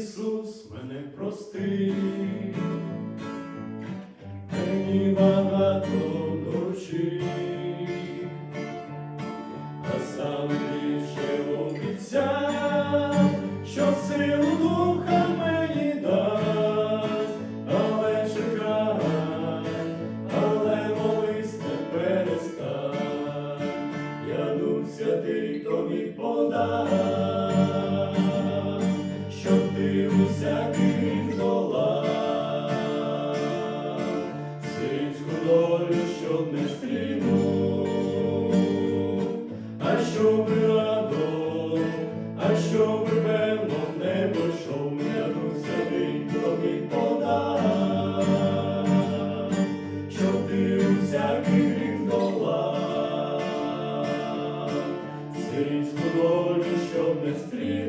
Ісус, мене прости, мені багато доручив, а сам більше обіцяв, що силу духа мені дасть, але чекай, але молись не перестань, я дух святий тобі подам, щоб певно небо що я дух святий тобі подам, щоб ти усякий гріх здолав, долю, щоб не стрінув,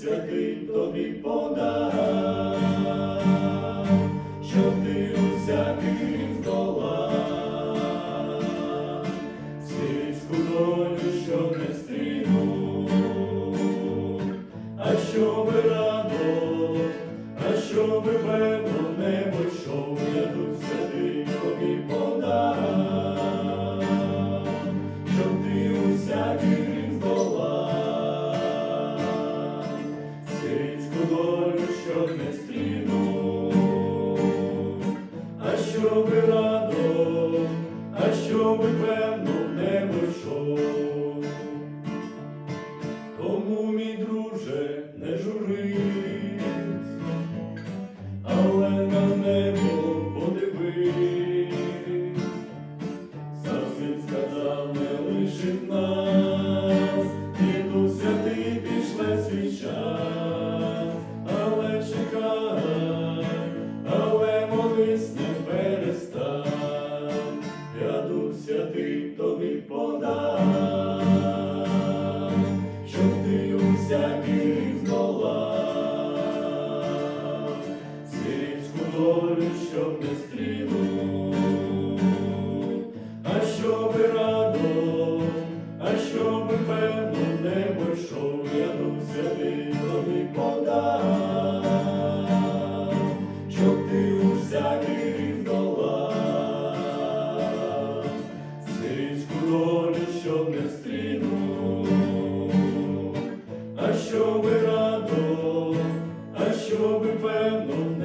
Святий тобі подав, щоб ти усякий щоб радо, а щоб певно в небо. Тому, мій друже, не журись, але на небо подивись, сам син сказав, не лишить нас, долю, щоб не стрілу, а щоби радо, а щоби певно Не йшов, я дух святилові подав, щоб ти у всякий рік долав, сирійську не стріну, а щоби радо, а щоби певно.